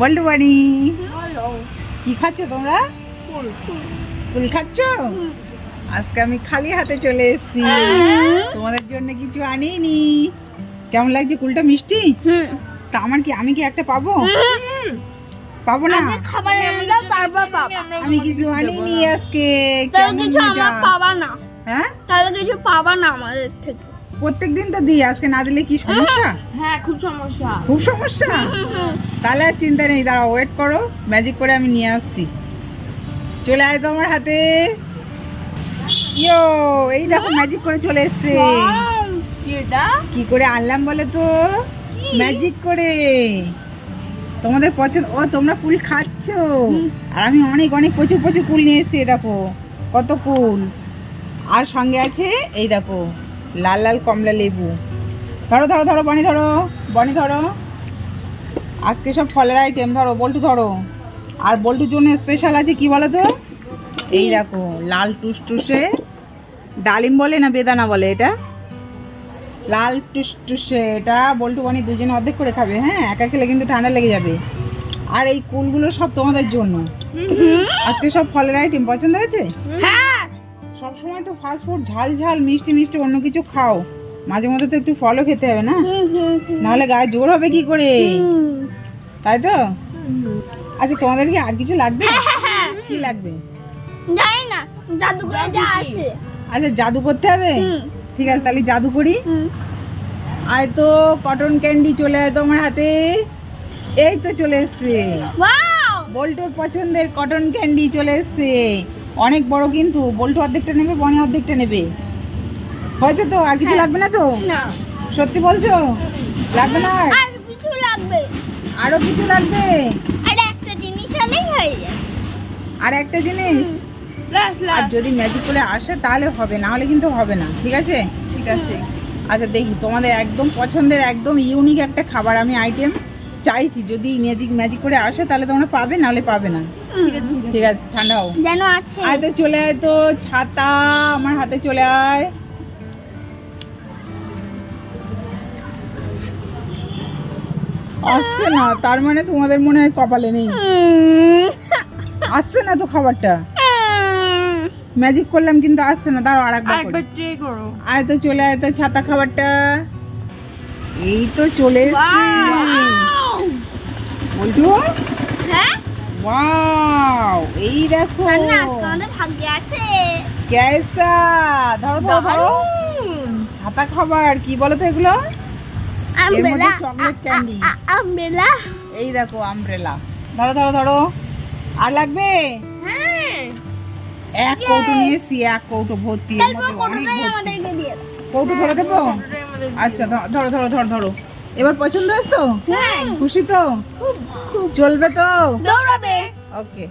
বল্টু বাড়ি। কি খাচ্ছ তোমরা? ফুল খাচ্ছ? আজকে আমি খালি হাতে চলে এসেছি। তোমাদের জন্য কিছু আনিনি। কেমন লাগছে কুলটা মিষ্টি? তা আমার কি আমি কি একটা পাবো? পাবো না? খাবার তারপর পাবা আমি কিছু আনিনি আজকে। কেমন কিছু মজা? পাবা না। হ্যাঁ? তাহলে কিছু পাবা না আমাদের থেকে। প্রত্যেক দিন তো দিই আজকে না দিলে কি সমস্যা? হ্যাঁ খুব সমস্যা। খুব সমস্যা? তাহলে আর চিন্তা নেই দাঁড়াও ওয়েট করো ম্যাজিক করে আমি নিয়ে আসছি। চলে আয় তোমার হাতে। ইয়ো এই দেখো ম্যাজিক করে চলে এসছে। কি করে আনলাম বলে তো? ম্যাজিক করে। তোমাদের পছন্দ ও তোমরা কুল খাচ্ছ। আর আমি অনেক অনেক প্রচুর প্রচুর কুল নিয়ে এসেছি দেখো কত কুল। আর সঙ্গে আছে এই দেখো লাল লাল কমলা লেবু। ধরো ধরো ধরো বনি ধরো বনি ধরো। আজকে সব ফলের আইটেম ধরো বল্টু ধরো। আর বল্টুর জন্য স্পেশাল আছে কি বলো তো? এই দেখো লাল টুস টুসটুসে ডালিম বলে না বেদানা বলে এটা? লাল টুসটুসে এটা বল্টু বানি দুজনে অর্ধেক করে খাবে হ্যাঁ? একা খেলে কিন্তু ঠান্ডা লেগে যাবে। আর এই কুলগুলো সব তোমাদের জন্য। আজকে সব ফলের আইটেম পছন্দ হয়েছে? হ্যাঁ সব সময় তো ফাস্ট ফুড ঝাল ঝাল মিষ্টি মিষ্টি অন্য কিছু খাও। মাঝে মধ্যে তো একটু ফলও খেতে হবে না? নাহলে গায়ে জোর হবে কি করে? তাই তো? আচ্ছা তোমাদের কি আর কিছু লাগবে? কি লাগবে? জানি না। জাদু করে যা আছে। আচ্ছা জাদু করতে হবে? ঠিক আছে তাহলে জাদু করি। আয় তো কটন ক্যান্ডি চলে আয় তোমার হাতে। এই তো চলে এসছে। ওয়াও বল্টুর পছন্দের কটন ক্যান্ডি চলে এসছে। অনেক বড় কিন্তু বল্টু অর্ধেকটা নেবে বনি অর্ধেকটা নেবে। হয়েছে তো? আর কিছু হ্যাঁ। লাগবে না তো? সত্যি বলছো? লাগবে না আর? কিছু লাগবে। আরও কিছু লাগবে? আর একটা জিনিস আনেই হয়ে যায়। আর একটা জিনিস? আর যদি ম্যাজিক করে আসে তাহলে হবে না হলে কিন্তু হবে না ঠিক আছে? ঠিক আছে। আচ্ছা দেখি তোমাদের একদম পছন্দের একদম ইউনিক একটা খাবার আমি আইটেম চাইছি যদি ম্যাজিক ম্যাজিক করে আসে তাহলে তোমরা পাবে নাহলে পাবে না। ঠিক আছে ঠান্ডা হও। যেন আছে। আয় তো চলে আয় তো ছাতা আমার হাতে চলে আয়। আসছে না তার মানে তোমাদের মনে হয় কপালে নেই। আসছে না তো খাবারটা? ম্যাজিক করলাম কিন্তু আসছে না দাঁড়াও আর একবার আরেকবার ট্রাই করো। আয় তো চলে আয় তো ছাতা খাবারটা। এই তো চলে এসছে! বলটু হ্যাঁ? ওয়াও এই দেখো। না আজকে আমাদের ভাগ্যে আছে। ক্যাসা ধরো ধরো ধরো। ছাতা খাবার কি বলো তো এগুলো। আমবেলা এই দেখো আমব্রেলা। ধরো ধরো ধরো। আর লাগবে? হ্যাঁ। এক কৌটো নিয়ে এসছি এক কৌটো ভর্তি। এর মধ্যে অনেক কৌটো ধরে দেবো? আচ্ছা ধরো ধরো ধরো ধরো। এবার পছন্দ হয়েছে তো? হ্যাঁ। খুশি তো? চলবে তো? দৌড়াবে। ওকে